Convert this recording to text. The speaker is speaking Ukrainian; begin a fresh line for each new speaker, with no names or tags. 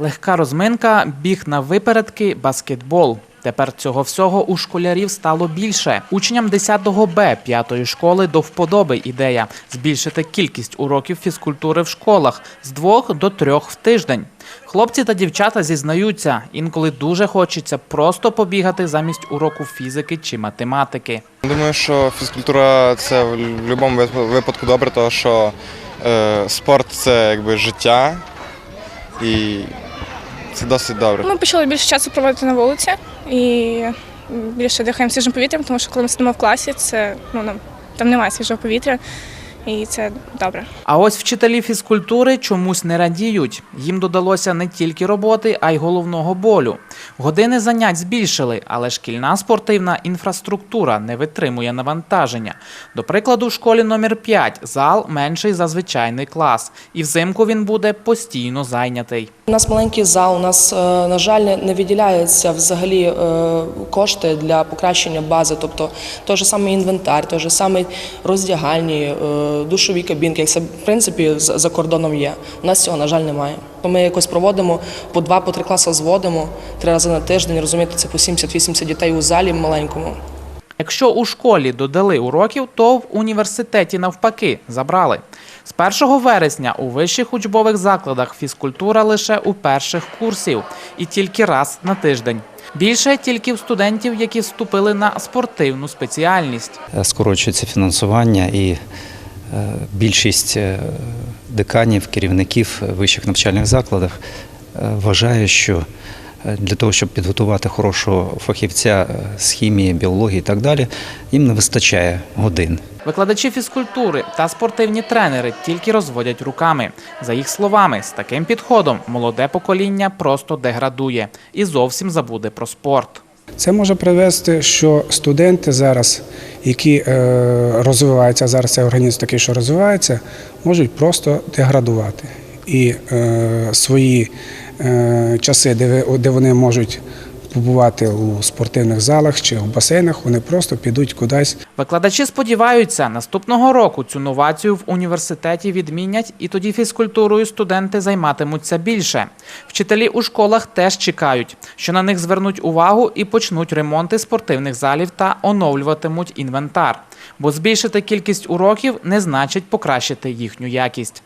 Легка розминка, біг на випередки, баскетбол. Тепер цього всього у школярів стало більше. Учням 10 Б 5 школи до вподоби ідея збільшити кількість уроків фізкультури в школах з двох до трьох в тиждень. Хлопці та дівчата зізнаються, інколи дуже хочеться просто побігати замість уроку фізики чи математики.
Думаю, що фізкультура це в будь-якому випадку добре, тому що е, спорт це якби життя і це досить добре.
Ми почали більше часу проводити на вулиці і більше дихаємо свіжим повітрям, тому що коли ми сидимо в класі, це ну нам там немає свіжого повітря, і це добре.
А ось вчителі фізкультури чомусь не радіють. Їм додалося не тільки роботи, а й головного болю. Години занять збільшили, але шкільна спортивна інфраструктура не витримує навантаження. До прикладу, в школі номер 5 зал менший за звичайний клас, і взимку він буде постійно зайнятий.
У нас маленький зал, у нас, е, на жаль, не- виділяються взагалі е, кошти для покращення бази, тобто той же самий інвентар, той же самий роздягальні, е, душові кабінки, як це в принципі за кордоном є. У нас цього, на жаль, немає. То Ми якось проводимо по два, по три класи зводимо три рази на тиждень. Розумієте, це по 70-80 дітей у залі маленькому.
Якщо у школі додали уроків, то в університеті навпаки забрали. З 1 вересня у вищих учбових закладах фізкультура лише у перших курсів і тільки раз на тиждень. Більше тільки в студентів, які вступили на спортивну спеціальність.
Е, скорочується фінансування і більшість е, деканів, керівників вищих навчальних закладів е, вважає, що е, для того, щоб підготувати хорошого фахівця е, з хімії, біології і так далі, їм не вистачає годин.
Викладачі фізкультури та спортивні тренери тільки розводять руками. За їх словами, з таким підходом молоде покоління просто деградує і зовсім забуде про спорт.
Це може привести, що студенти зараз, які е, розвиваються, зараз цей організм такий, що розвивається, можуть просто деградувати. І е, свої е, часи, де вони можуть побувати у спортивних залах чи в басейнах, вони просто підуть кудись
Викладачі сподіваються, наступного року цю новацію в університеті відмінять, і тоді фізкультурою студенти займатимуться більше. Вчителі у школах теж чекають, що на них звернуть увагу і почнуть ремонти спортивних залів та оновлюватимуть інвентар. Бо збільшити кількість уроків не значить покращити їхню якість.